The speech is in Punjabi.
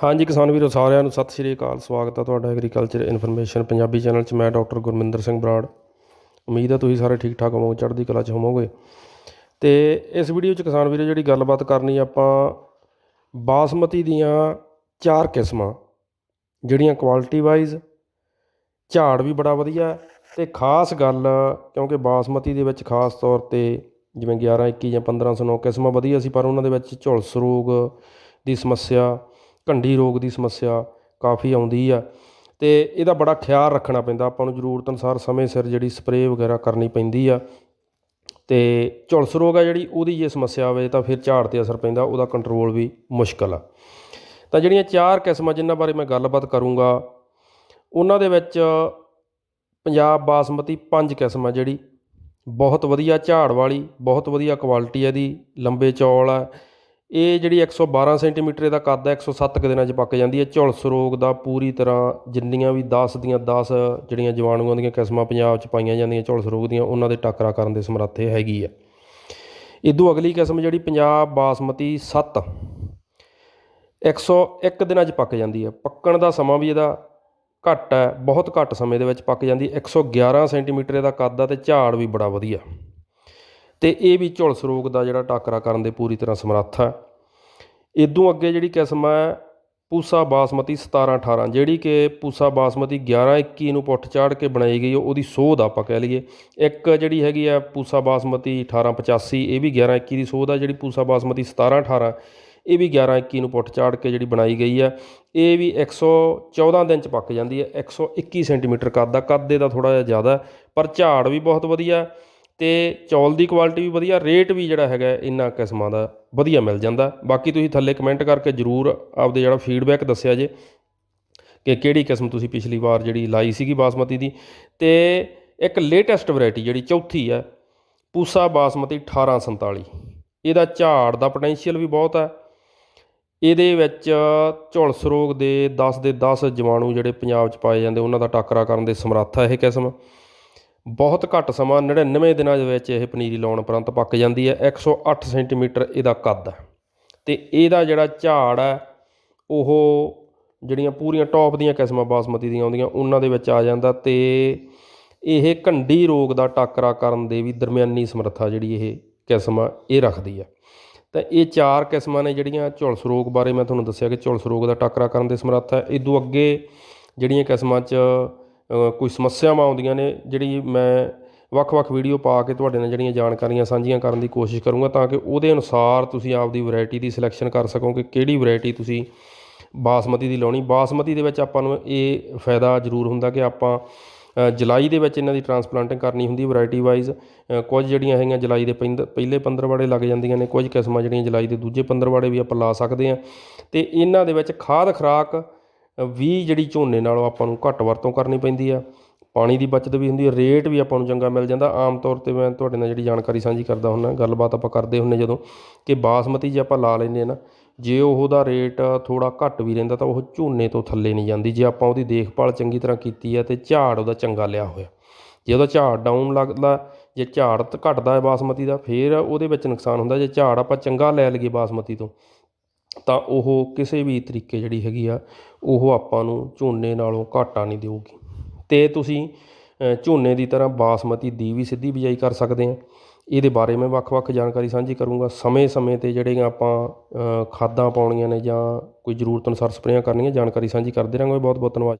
ਹਾਂਜੀ, ਕਿਸਾਨ ਵੀਰੋ, ਸਾਰਿਆਂ ਨੂੰ ਸਤਿ ਸ਼੍ਰੀ ਅਕਾਲ। ਸਵਾਗਤ ਹੈ ਤੁਹਾਡਾ ਐਗਰੀਕਲਚਰ ਇਨਫੋਰਮੇਸ਼ਨ ਪੰਜਾਬੀ ਚੈਨਲ 'ਚ। ਮੈਂ ਡਾਕਟਰ ਗੁਰਮਿੰਦਰ ਸਿੰਘ ਬਰਾੜ। ਉਮੀਦ ਹੈ ਤੁਸੀਂ ਸਾਰੇ ਠੀਕ ਠਾਕ ਹੋਵੋਗੇ, ਚੜ੍ਹਦੀ ਕਲਾ 'ਚ ਹੋਵੋਗੇ। ਤੇ ਇਸ ਵੀਡੀਓ 'ਚ ਕਿਸਾਨ ਵੀਰੋ, ਜਿਹੜੀ ਗੱਲਬਾਤ ਕਰਨੀ ਆਪਾਂ ਬਾਸਮਤੀ ਦੀਆਂ ਚਾਰ ਕਿਸਮਾਂ, ਜਿਹੜੀਆਂ ਕੁਆਲਿਟੀ ਵਾਈਜ਼ ਝਾੜ ਵੀ ਬੜਾ ਵਧੀਆ ਹੈ ਤੇ ਖਾਸ ਗੱਲ, ਕਿਉਂਕਿ ਬਾਸਮਤੀ ਦੇ ਵਿੱਚ ਖਾਸ ਤੌਰ ਤੇ ਜਿਵੇਂ 11 21 ਜਾਂ 1509 ਕਿਸਮਾਂ ਵਧੀਆ ਸੀ, ਪਰ ਉਹਨਾਂ ਦੇ ਵਿੱਚ ਝੁਲਸ ਰੋਗ ਦੀ ਸਮੱਸਿਆ ਘੰਡੀ ਰੋਗ ਦੀ ਸਮੱਸਿਆ ਕਾਫੀ ਆਉਂਦੀ ਆ ਅਤੇ ਇਹਦਾ ਬੜਾ ਖਿਆਲ ਰੱਖਣਾ ਪੈਂਦਾ। ਆਪਾਂ ਨੂੰ ਜ਼ਰੂਰਤ ਅਨੁਸਾਰ ਸਮੇਂ ਸਿਰ ਜਿਹੜੀ ਸਪਰੇਅ ਵਗੈਰਾ ਕਰਨੀ ਪੈਂਦੀ ਆ ਅਤੇ ਝੁਲਸ ਰੋਗ ਆ ਜਿਹੜੀ ਉਹਦੀ ਜੇ ਸਮੱਸਿਆ ਆਵੇ ਤਾਂ ਫਿਰ ਝਾੜ ਤੇ ਅਸਰ ਪੈਂਦਾ, ਉਹਦਾ ਕੰਟਰੋਲ ਵੀ ਮੁਸ਼ਕਲ ਆ। ਤਾਂ ਜਿਹੜੀਆਂ ਚਾਰ ਕਿਸਮਾਂ ਜਿਨ੍ਹਾਂ ਬਾਰੇ ਮੈਂ ਗੱਲਬਾਤ ਕਰੂੰਗਾ, ਉਹਨਾਂ ਦੇ ਵਿੱਚ ਪੰਜਾਬ ਬਾਸਮਤੀ ਪੰਜ ਕਿਸਮ ਆ ਜਿਹੜੀ। ਬਹੁਤ ਵਧੀਆ ਝਾੜ ਵਾਲੀ, ਬਹੁਤ ਵਧੀਆ ਕੁਆਲਿਟੀ ਇਹਦੀ, ਲੰਬੇ ਚੌਲ ਆ ਇਹ ਜਿਹੜੀ 112 ਸੈਂਟੀਮੀਟਰ ਦਾ ਕੱਦ ਹੈ 107 ਕੁ ਦਿਨਾਂ 'ਚ ਪੱਕ ਜਾਂਦੀ ਹੈ। ਝੁਲਸ ਰੋਗ ਦਾ ਪੂਰੀ ਤਰ੍ਹਾਂ ਜਿੰਨੀਆਂ ਵੀ 10 ਦੀਆਂ 10 ਜਿਹੜੀਆਂ ਜੀਵਾਣੂਆਂ ਦੀਆਂ ਕਿਸਮਾਂ ਪੰਜਾਬ 'ਚ ਪਾਈਆਂ ਜਾਂਦੀਆਂ ਝੁਲਸ ਰੋਗ ਦੀਆਂ, ਉਹਨਾਂ ਦੇ ਟੱਕਰਾ ਕਰਨ ਦੇ ਸਮਰੱਥੇ ਹੈਗੀ ਆ ਇਦੋਂ ਅਗਲੀ ਕਿਸਮ ਜਿਹੜੀ ਪੰਜਾਬ ਬਾਸਮਤੀ 7 101 ਦਿਨਾਂ 'ਚ ਪੱਕ ਜਾਂਦੀ ਹੈ। ਪੱਕਣ ਦਾ ਸਮਾਂ ਵੀ ਇਹਦਾ ਘੱਟ ਹੈ, ਬਹੁਤ ਘੱਟ ਸਮੇਂ ਦੇ ਵਿੱਚ ਪੱਕ ਜਾਂਦੀ 111 ਸੈਂਟੀਮੀਟਰ ਇਹਦਾ ਕੱਦ ਆ ਤੇ ਝਾੜ ਵੀ ਬੜਾ ਵਧੀਆ। ਤੇ ਇਹ ਵੀ ਝੁਲਸ ਰੋਗ ਦਾ ਜਿਹੜਾ ਟਾਕਰਾ ਕਰਨ ਦੇ ਪੂਰੀ ਤਰ੍ਹਾਂ ਸਮਰੱਥ ਹੈ। ਇਦੋਂ ਅੱਗੇ ਜਿਹੜੀ ਕਿਸਮ ਹੈ, ਪੂਸਾ ਬਾਸਮਤੀ 17 18 ਜਿਹੜੀ ਕਿ ਪੂਸਾ ਬਾਸਮਤੀ 11 21 ਨੂੰ ਪੁੱਠ ਚਾੜ ਕੇ ਬਣਾਈ ਗਈ ਉਹਦੀ ਸੋਧ ਆਪਾਂ ਕਹਿ ਲਈਏ। ਇੱਕ ਜਿਹੜੀ ਹੈਗੀ ਆ ਪੂਸਾ ਬਾਸਮਤੀ 18 85 ਇਹ ਵੀ 11 21 ਦੀ ਸੋਧ ਆ ਜਿਹੜੀ ਪੂਸਾ ਬਾਸਮਤੀ 17 18 ਇਹ ਵੀ 11 21 ਨੂੰ ਪੁੱਠ ਚਾੜ ਕੇ ਜਿਹੜੀ ਬਣਾਈ ਗਈ ਆ ਇਹ ਵੀ 114 ਦਿਨ ਚ ਪੱਕ ਜਾਂਦੀ ਹੈ 121 ਸੈਂਟੀਮੀਟਰ ਕੱਦ ਦਾ ਕੱਦ ਇਹਦਾ ਥੋੜਾ ਜਿਹਾ ਜ਼ਿਆਦਾ ਪਰ ਝਾੜ ਵੀ ਬਹੁਤ ਵਧੀਆ ਅਤੇ ਚੌਲ ਦੀ ਕੁਆਲਿਟੀ ਵੀ ਵਧੀਆ ਰੇਟ ਵੀ ਜਿਹੜਾ ਹੈਗਾ ਇਹਨਾਂ ਕਿਸਮਾਂ ਦਾ ਵਧੀਆ ਮਿਲ ਜਾਂਦਾ। ਬਾਕੀ ਤੁਸੀਂ ਥੱਲੇ ਕਮੈਂਟ ਕਰਕੇ ਜਰੂਰ ਆਪਦੇ ਜਿਹੜਾ ਫੀਡਬੈਕ ਦੱਸਿਆ ਜੇ ਕਿ ਕਿਹੜੀ ਕਿਸਮ ਤੁਸੀਂ ਪਿਛਲੀ ਵਾਰ ਜਿਹੜੀ ਲਾਈ ਸੀਗੀ ਬਾਸਮਤੀ ਦੀ। ਤੇ ਇੱਕ ਲੇਟੈਸਟ ਵੈਰਾਈਟੀ ਜਿਹੜੀ ਚੌਥੀ ਹੈ ਪੂਸਾ ਬਾਸਮਤੀ 1847 ਇਹਦਾ ਝਾੜ ਦਾ ਪੋਟੈਂਸ਼ੀਅਲ ਵੀ ਬਹੁਤ ਹੈ ਇਹਦੇ ਵਿੱਚ ਝੁਲਸ ਰੋਗ ਦੇ 10 ਦੇ 10 ਜਵਾਣੂ ਜਿਹੜੇ ਪੰਜਾਬ 'ਚ ਪਾਏ ਜਾਂਦੇ, ਉਹਨਾਂ ਦਾ ਟਾਕਰਾ ਕਰਨ ਦੇ ਸਮਰੱਥ ਹੈ ਇਹ ਕਿਸਮ। ਬਹੁਤ ਘੱਟ ਸਮਾਂ 99 ਦਿਨਾਂ ਦੇ ਵਿੱਚ ਇਹ ਪਨੀਰੀ ਲਾਉਣ ਉਪਰੰਤ ਪੱਕ ਜਾਂਦੀ ਹੈ 108 ਸੈਂਟੀਮੀਟਰ ਇਹਦਾ ਕੱਦ। ਹੈ ਤੇ ਇਹਦਾ ਜਿਹੜਾ ਝਾੜ ਹੈ, ਉਹ ਜਿਹੜੀਆਂ ਪੂਰੀਆਂ ਟੌਪ ਦੀਆਂ ਕਿਸਮਾਂ ਬਾਸਮਤੀ ਦੀਆਂ ਆਉਂਦੀਆਂ, ਉਹਨਾਂ ਦੇ ਵਿੱਚ ਆ ਜਾਂਦਾ ਤੇ ਇਹ ਘੰਡੀ ਰੋਗ ਦਾ ਟਾਕਰਾ ਕਰਨ ਦੇ ਵੀ ਦਰਮਿਆਨੀ ਸਮਰੱਥਾ ਜਿਹੜੀ ਇਹ ਕਿਸਮ ਆ, ਇਹ ਰੱਖਦੀ ਹੈ ਤਾਂ ਇਹ ਚਾਰ ਕਿਸਮਾਂ ਨੇ ਜਿਹੜੀਆਂ ਝੁਲਸ ਰੋਗ ਬਾਰੇ ਮੈਂ ਤੁਹਾਨੂੰ ਦੱਸਿਆ ਕਿ ਝੁਲਸ ਰੋਗ ਦਾ ਟਾਕਰਾ ਕਰਨ ਦੇ ਸਮਰੱਥ ਹੈ। ਇਦੋਂ ਅੱਗੇ ਜਿਹੜੀਆਂ ਕਿਸਮਾਂ 'ਚ ਕੋਈ ਸਮੱਸਿਆਵਾਂ ਆਉਂਦੀਆਂ ਨੇ, ਜਿਹੜੀ ਮੈਂ ਵੱਖ-ਵੱਖ ਵੀਡੀਓ ਪਾ ਕੇ ਤੁਹਾਡੇ ਨਾਲ ਜਿਹੜੀਆਂ ਜਾਣਕਾਰੀਆਂ ਸਾਂਝੀਆਂ ਕਰਨ ਦੀ ਕੋਸ਼ਿਸ਼ ਕਰੂੰਗਾ ਤਾਂ ਕਿ ਉਹਦੇ ਅਨੁਸਾਰ ਤੁਸੀਂ ਆਪਦੀ ਵੈਰਾਈਟੀ ਦੀ ਸਿਲੈਕਸ਼ਨ ਕਰ ਸਕੋ ਕਿ ਕਿਹੜੀ ਵੈਰਾਈਟੀ ਤੁਸੀਂ ਬਾਸਮਤੀ ਦੀ ਲਾਉਣੀ। ਬਾਸਮਤੀ ਦੇ ਵਿੱਚ ਆਪਾਂ ਨੂੰ ਇਹ ਫਾਇਦਾ ਜ਼ਰੂਰ ਹੁੰਦਾ ਕਿ ਆਪਾਂ ਜੁਲਾਈ ਦੇ ਵਿੱਚ ਇਹਨਾਂ ਦੀ ਟਰਾਂਸਪਲਾਂਟਿੰਗ ਕਰਨੀ ਹੁੰਦੀ ਵੈਰਾਈਟੀ ਵਾਈਜ਼ ਕੁਝ ਜਿਹੜੀਆਂ ਹੈਗੀਆਂ ਜੁਲਾਈ ਦੇ ਪੈਂਦ- ਪਹਿਲੇ ਪੰਦਰਵਾੜੇ ਲੱਗ ਜਾਂਦੀਆਂ ਨੇ, ਕੁਝ ਕਿਸਮਾਂ ਜਿਹੜੀਆਂ ਜੁਲਾਈ ਦੇ ਦੂਜੇ ਪੰਦਰਵਾੜੇ ਵੀ ਆਪਾਂ ਲਾ ਸਕਦੇ ਹਾਂ। ਤੇ ਇਹਨਾਂ ਦੇ ਵਿੱਚ ਖਾਦ ਖੁਰਾਕ ਵੀ ਜਿਹੜੀ ਝੋਨੇ ਨਾਲੋਂ ਆਪਾਂ ਨੂੰ ਘੱਟ ਵਰਤੋਂ ਕਰਨੀ ਪੈਂਦੀ ਆ। ਪਾਣੀ ਦੀ ਬਚਤ ਵੀ ਹੁੰਦੀ ਹੈ ਰੇਟ ਵੀ ਆਪਾਂ ਨੂੰ ਚੰਗਾ ਮਿਲ ਜਾਂਦਾ। ਆਮ ਤੌਰ ਤੇ ਮੈਂ ਤੁਹਾਡੇ ਨਾਲ ਜਿਹੜੀ ਜਾਣਕਾਰੀ ਸਾਂਝੀ ਕਰਦਾ ਹੁੰਦਾ ਗੱਲਬਾਤ ਆਪਾਂ ਕਰਦੇ ਹੁੰਨੇ ਜਦੋਂ ਕਿ ਬਾਸਮਤੀ ਜੇ ਆਪਾਂ ਲਾ ਲੈਂਦੇ ਆ ਨਾ, ਜੇ ਉਹਦਾ ਰੇਟ ਥੋੜਾ ਘੱਟ ਵੀ ਰਹਿੰਦਾ ਤਾਂ ਉਹ ਝੋਨੇ ਤੋਂ ਥੱਲੇ ਨਹੀਂ ਜਾਂਦੀ। ਜੇ ਆਪਾਂ ਉਹਦੀ ਦੇਖਭਾਲ ਚੰਗੀ ਤਰ੍ਹਾਂ ਕੀਤੀ ਹੈ ਤੇ ਝਾੜ ਉਹਦਾ ਚੰਗਾ ਲਿਆ ਹੋਇਆ। ਜੇ ਉਹਦਾ ਝਾੜ ਡਾਊਨ ਲੱਗਦਾ, ਜੇ ਝਾੜ ਤ- ਘਟਦਾ ਹੈ ਬਾਸਮਤੀ ਦਾ, ਫਿਰ ਉਹਦੇ ਵਿੱਚ ਨੁਕਸਾਨ ਹੁੰਦਾ। ਜੇ ਝਾੜ ਆਪਾਂ ਚੰਗਾ ਲੈ ਲਈਏ ਬਾਸਮਤੀ ਤੋਂ ਤਾਂ ਉਹ ਕਿਸੇ ਵੀ ਤਰੀਕੇ ਜਿਹੜੀ ਹੈਗੀ ਆ, ਉਹ ਆਪਾਂ ਨੂੰ ਝੋਨੇ ਨਾਲੋਂ ਘਾਟਾ ਨਹੀਂ ਦੇਊਗੀ। ਅਤੇ ਤੁਸੀਂ ਝੋਨੇ ਦੀ ਤਰ੍ਹਾਂ ਬਾਸਮਤੀ ਦੀ ਵੀ ਸਿੱਧੀ ਬਿਜਾਈ ਕਰ ਸਕਦੇ ਆ। ਇਹਦੇ ਬਾਰੇ ਮੈਂ ਵੱਖ-ਵੱਖ ਜਾਣਕਾਰੀ ਸਾਂਝੀ ਕਰੂੰਗਾ। ਸਮੇਂ-ਸਮੇਂ ਤੇ ਜਿਹੜੀਆਂ ਆਪਾਂ ਖਾਦਾਂ ਪਾਉਣੀਆਂ ਨੇ ਜਾਂ ਕੋਈ ਜ਼ਰੂਰਤ ਅਨੁਸਾਰ ਸਪਰੇਆਂ ਕਰਨੀਆਂ, ਜਾਣਕਾਰੀ ਸਾਂਝੀ ਕਰਦੇ ਰਹਾਂਗੇ। ਬਹੁਤ-ਬਹੁਤ ਧੰਨਵਾਦ।